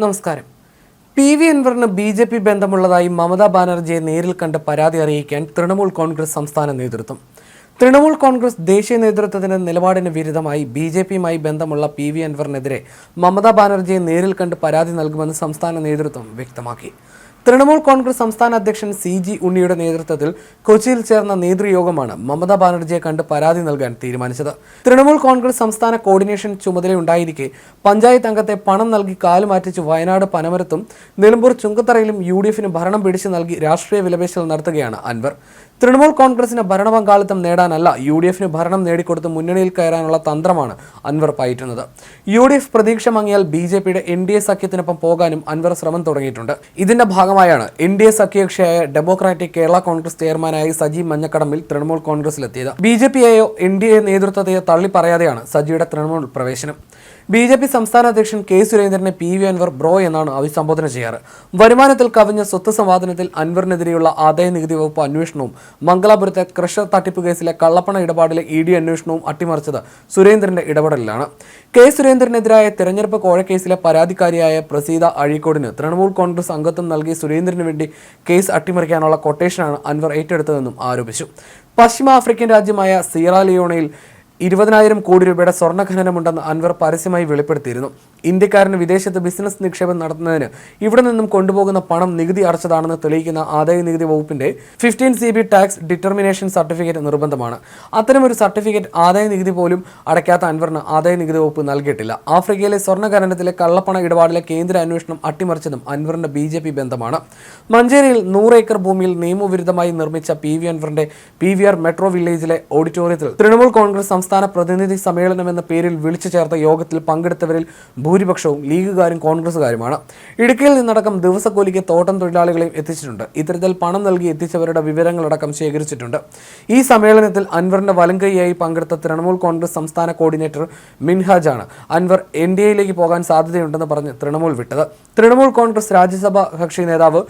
നമസ്കാരം. P V അൻവറിന് B J P ബന്ധമുള്ളതായി മമതാ ബാനർജിയെ നേരിൽ കണ്ട് പരാതി അറിയിക്കാൻ തൃണമൂൽ കോൺഗ്രസ് സംസ്ഥാന നേതൃത്വം. തൃണമൂൽ കോൺഗ്രസ് ദേശീയ നേതൃത്വത്തിന്റെ നിലപാടിന് വിരുദ്ധമായി ബി ജെ പിയുമായി ബന്ധമുള്ള പി വി അൻവറിനെതിരെ മമതാ ബാനർജിയെ നേരിൽ കണ്ട് പരാതി നൽകുമെന്ന് സംസ്ഥാന നേതൃത്വം വ്യക്തമാക്കി. തൃണമൂൽ കോൺഗ്രസ് സംസ്ഥാന അധ്യക്ഷൻ സി ജി ഉണ്ണിയുടെ നേതൃത്വത്തിൽ കൊച്ചിയിൽ ചേർന്ന നേതൃയോഗമാണ് മമതാ ബാനർജിയെ കണ്ട് പരാതി നൽകാൻ തീരുമാനിച്ചത്. തൃണമൂൽ കോൺഗ്രസ് സംസ്ഥാന കോർഡിനേഷൻ ചുമതലയുണ്ടായിരിക്കെ പഞ്ചായത്ത് അംഗത്തെ പണം നൽകി കാലുമാറ്റിച്ച് വയനാട് പനമരത്തും നിലമ്പൂർ ചുങ്കത്തറയിലും യു ഡി എഫിന് ഭരണം പിടിച്ചു നൽകി രാഷ്ട്രീയ വിലപേശൽ നടത്തുകയാണ് അൻവർ. തൃണമൂൽ കോൺഗ്രസിന് ഭരണപങ്കാളിത്തം നേടാനല്ല യു ഡി എഫിന് ഭരണം നേടിക്കൊടുത്ത് മുന്നണിയിൽ കയറാനുള്ള തന്ത്രമാണ് അൻവർ പയറ്റുന്നത്. യു ഡി എഫ് പ്രതീക്ഷ മങ്ങിയാൽ ബി ജെ പിയുടെ എൻ ഡി എ സഖ്യത്തിനൊപ്പം പോകാനും അൻവർ ശ്രമം തുടങ്ങിയിട്ടുണ്ട്. ഇതിന്റെ ഭാഗമായാണ് എൻ ഡി എ സഖ്യകക്ഷിയായ ഡെമോക്രാറ്റിക് കേരള കോൺഗ്രസ് ചെയർമാനായി സജി മഞ്ഞക്കടമ്പിൽ തൃണമൂൽ കോൺഗ്രസിലെത്തിയത്. ബി ജെ പിയെയോ എൻ ഡി എ നേതൃത്വത്തെയോ തള്ളിപ്പറയാതെയാണ് സജിയുടെ തൃണമൂൽ പ്രവേശനം. ബി ജെ പി സംസ്ഥാന അധ്യക്ഷൻ കെ സുരേന്ദ്രനെ പി വി അൻവർ ബ്രോ എന്നാണ് അഭിസംബോധന ചെയ്യാറ്. വരുമാനത്തിൽ കവിഞ്ഞ സ്വത്ത് സമ്പാദനത്തിൽ അൻവറിനെതിരെയുള്ള ആദായ നികുതി വകുപ്പ് അന്വേഷണവും മംഗലാപുരത്തെ ക്രഷർ തട്ടിപ്പ് കേസിലെ കള്ളപ്പണ ഇടപാടിലെ ഇ ഡി അന്വേഷണവും അട്ടിമറിച്ചത് സുരേന്ദ്രന്റെ ഇടപെടലിലാണ്. കെ സുരേന്ദ്രനെതിരായ തെരഞ്ഞെടുപ്പ് കോഴക്കേസിലെ പരാതിക്കാരിയായ പ്രസീത അഴീക്കോടിന് തൃണമൂൽ കോൺഗ്രസ് അംഗത്വം നൽകി സുരേന്ദ്രന് വേണ്ടി കേസ് അട്ടിമറിക്കാനുള്ള കൊട്ടേഷനാണ് അൻവർ ഏറ്റെടുത്തതെന്നും ആരോപിച്ചു. പശ്ചിമ ആഫ്രിക്കൻ രാജ്യമായ സിയറാലിയോണയിൽ ഇരുപതിനായിരം കോടി രൂപയുടെ സ്വർണഖനനമുണ്ടെന്ന് അൻവർ പരസ്യമായി വെളിപ്പെടുത്തിയിരുന്നു. ഇന്ത്യക്കാരന് വിദേശത്ത് ബിസിനസ് നിക്ഷേപം നടത്തുന്നതിന് ഇവിടെ നിന്നും കൊണ്ടുപോകുന്ന പണം നികുതി അടച്ചതാണെന്ന് തെളിയിക്കുന്ന ആദായ നികുതി വകുപ്പിന്റെ fifteen C B tax determination certificate നിർബന്ധമാണ്. അത്തരമൊരു സർട്ടിഫിക്കറ്റ് ആദായ നികുതി പോലും അടയ്ക്കാത്ത അൻവറിന് ആദായ നികുതി വകുപ്പ് നൽകിയിട്ടില്ല. ആഫ്രിക്കയിലെ സ്വർണകരണത്തിലെ കള്ളപ്പണ ഇടപാടിലെ കേന്ദ്ര അന്വേഷണം അട്ടിമറിച്ചതും അൻവറിന്റെ ബി ജെ പി ബന്ധമാണ്. മഞ്ചേരിയിൽ നൂറ് ഏക്കർ ഭൂമിയിൽ നിയമവിരുദ്ധമായി നിർമ്മിച്ച പി വി അൻവറിന്റെ പി വി ആർ മെട്രോ വില്ലേജിലെ ഓഡിറ്റോറിയത്തിൽ തൃണമൂൽ കോൺഗ്രസ് സംസ്ഥാന പ്രതിനിധി സമ്മേളനം എന്ന പേരിൽ വിളിച്ചു ചേർത്ത യോഗത്തിൽ പങ്കെടുത്തവരിൽ ഭൂരിപക്ഷവും ലീഗുകാരും കോൺഗ്രസുകാരുമാണ് ഇടുക്കിയിൽ നിന്നടക്കം ദിവസക്കൂലിക്ക് തോട്ടം തൊഴിലാളികളെയും എത്തിച്ചിട്ടുണ്ട്. ഇത്തരത്തിൽ പണം നൽകി എത്തിച്ചവരുടെ വിവരങ്ങളടക്കം ശേഖരിച്ചിട്ടുണ്ട്. ഈ സമ്മേളനത്തിൽ അൻവറിന്റെ വലങ്കൈയായി പങ്കെടുത്ത തൃണമൂൽ കോൺഗ്രസ് സംസ്ഥാന കോർഡിനേറ്റർ മിൻഹാജ് ആണ് അൻവർ എൻ ഡി എയിലേക്ക് പോകാൻ സാധ്യതയുണ്ടെന്ന് പറഞ്ഞ് തൃണമൂൽ വിട്ടത്. തൃണമൂൽ കോൺഗ്രസ് രാജ്യസഭാ കക്ഷി നേതാവ്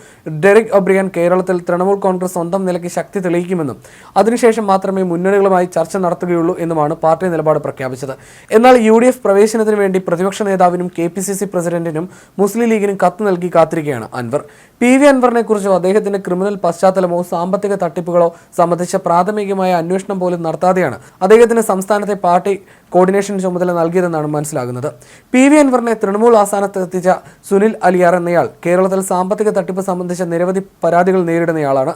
ഡെറിക് ഒബ്രിയൻ കേരളത്തിൽ തൃണമൂൽ കോൺഗ്രസ് സ്വന്തം നിലയ്ക്ക് ശക്തി തെളിയിക്കുമെന്നും അതിനുശേഷം മാത്രമേ മുന്നണികളുമായി ചർച്ച നടത്തുകയുള്ളൂ എന്നുമാണ് പാർട്ടി നിലപാട് പ്രഖ്യാപിച്ചത്. എന്നാൽ യു പ്രവേശനത്തിന് വേണ്ടി പ്രതിപക്ഷ നേതാവിനും കെ പി സി സി പ്രസിഡന്റിനും മുസ്ലിം ലീഗിനും കത്ത് നൽകി കാത്തിരിക്കുകയാണ് അൻവർ. പി വി അൻവറിനെ കുറിച്ചും അദ്ദേഹത്തിന്റെ ക്രിമിനൽ പശ്ചാത്തലമോ സാമ്പത്തിക തട്ടിപ്പുകളോ സംബന്ധിച്ച പ്രാഥമികമായ അന്വേഷണം പോലും നടത്താതെയാണ് അദ്ദേഹത്തിന് സംസ്ഥാനത്തെ പാർട്ടി കോർഡിനേഷൻ ചുമതല നൽകിയതെന്നാണ് മനസ്സിലാകുന്നത്. പി വി അൻവറിനെ തൃണമൂൽ ആസ്ഥാനത്ത് എത്തിച്ച സുനിൽ അലിയാർ എന്നയാൾ കേരളത്തിൽ സാമ്പത്തിക തട്ടിപ്പ് സംബന്ധിച്ച നിരവധി പരാതികൾ നേരിടുന്നയാളാണ്.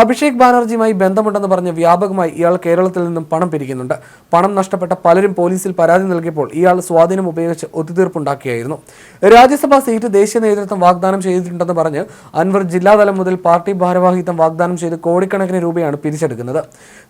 അഭിഷേക് ബാനർജിയുമായി ബന്ധമുണ്ടെന്ന് പറഞ്ഞ് വ്യാപകമായി ഇയാൾ കേരളത്തിൽ നിന്നും പണം പിരിക്കുന്നുണ്ട്. പണം നഷ്ടപ്പെട്ട പലരും പോലീസിൽ പരാതി നൽകിയപ്പോൾ ഇയാൾ സ്വാധീനം ഉപയോഗിച്ച് ഒത്തുതീർപ്പുണ്ടാക്കിയായിരുന്നു. രാജ്യസഭാ സീറ്റ് ദേശീയ നേതൃത്വം വാഗ്ദാനം ചെയ്തിട്ടുണ്ടെന്ന് പറഞ്ഞ് അൻവർ ജില്ലാതലം മുതൽ പാർട്ടി ഭാരവാഹിത്വം വാഗ്ദാനം ചെയ്ത് കോടിക്കണക്കിന് രൂപയാണ് പിരിച്ചെടുക്കുന്നത്.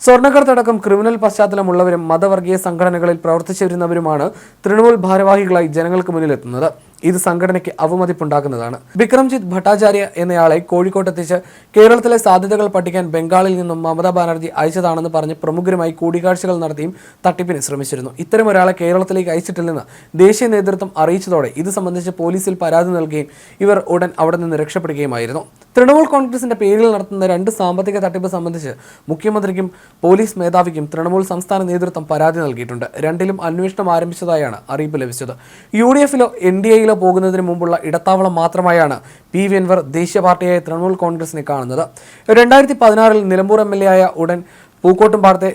സ്വർണക്കടത്തടക്കം ക്രിമിനൽ പശ്ചാത്തലമുള്ളവരും മതവർഗീയ സംഘടനകളിൽ പ്രവർത്തിച്ചിരുന്നവരുമാണ് തൃണമൂൽ ഭാരവാഹികളായി ജനങ്ങൾക്ക് മുന്നിലെത്തുന്നത്. ഇത് സംഘടനയ്ക്ക് അവമതിപ്പുണ്ടാക്കുന്നതാണ്. വിക്രംജിത്ത് ഭട്ടാചാര്യ എന്നയാളെ കോഴിക്കോട്ടെത്തിച്ച് കേരളത്തിലെ സാധ്യതകൾ പഠിക്കാൻ ബംഗാളിൽ നിന്നും മമതാ ബാനർജി അയച്ചതാണെന്ന് പറഞ്ഞ് പ്രമുഖരുമായി കൂടിക്കാഴ്ചകൾ നടത്തിയും തട്ടിപ്പിന് ശ്രമിച്ചിരുന്നു. ഇത്തരം ഒരാളെ കേരളത്തിലേക്ക് അയച്ചിട്ടില്ലെന്ന് ദേശീയ നേതൃത്വം അറിയിച്ചതോടെ ഇത് സംബന്ധിച്ച് പോലീസിൽ പരാതി നൽകുകയും ഇവർ ഉടൻ അവിടെ നിന്ന് രക്ഷപ്പെടുകയുമായിരുന്നു. തൃണമൂൽ കോൺഗ്രസിന്റെ പേരിൽ നടത്തുന്ന രണ്ട് സാമ്പത്തിക തട്ടിപ്പ് സംബന്ധിച്ച് മുഖ്യമന്ത്രിക്കും പോലീസ് മേധാവിക്കും തൃണമൂൽ സംസ്ഥാന നേതൃത്വം പരാതി നൽകിയിട്ടുണ്ട്. രണ്ടിലും അന്വേഷണം ആരംഭിച്ചതായാണ് അറിയിപ്പ് ലഭിച്ചത്. യു ഡി എഫിലോ എൻ ഡി എയിലോ പോകുന്നതിന് മുമ്പുള്ള ഇടത്താവളം മാത്രമായാണ് പി വി എൻവർ ദേശീയ പാർട്ടിയായ തൃണമൂൽ കോൺഗ്രസിനെ കാണുന്നത്. രണ്ടായിരത്തി പതിനാറിൽ നിലമ്പൂർ എം എൽ എ ആയ ഉടൻ പൂക്കോട്ടുംപാടത്തെ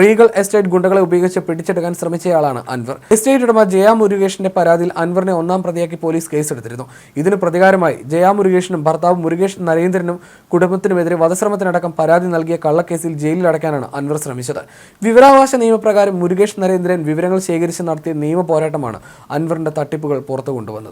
റീഗൽ എസ്റ്റേറ്റ് ഗുണ്ടകളെ ഉപയോഗിച്ച് പിടിച്ചെടുക്കാൻ ശ്രമിച്ചയാളാണ് അൻവർ. എസ്റ്റേറ്റ് ഉടമ ജയ മുരുകേഷിന്റെ പരാതിയിൽ അൻവറിനെ ഒന്നാം പ്രതിയാക്കി പോലീസ് കേസെടുത്തിരുന്നു. ഇതിന് പ്രതികാരമായി ജയ മുരുകേഷിനും ഭർത്താവ് മുരുകേഷ് നരേന്ദ്രനും കുടുംബത്തിനുമെതിരെ വധശ്രമത്തിനടക്കം പരാതി നൽകിയ കള്ളക്കേസിൽ ജയിലിൽ അടയ്ക്കാനാണ് അൻവർ ശ്രമിച്ചത്. വിവരാവകാശ നിയമപ്രകാരം മുരുകേഷ് നരേന്ദ്രൻ വിവരങ്ങൾ ശേഖരിച്ച് നടത്തിയ നിയമ പോരാട്ടമാണ് അൻവറിന്റെ തട്ടിപ്പുകൾ പുറത്തു കൊണ്ടുവന്നത്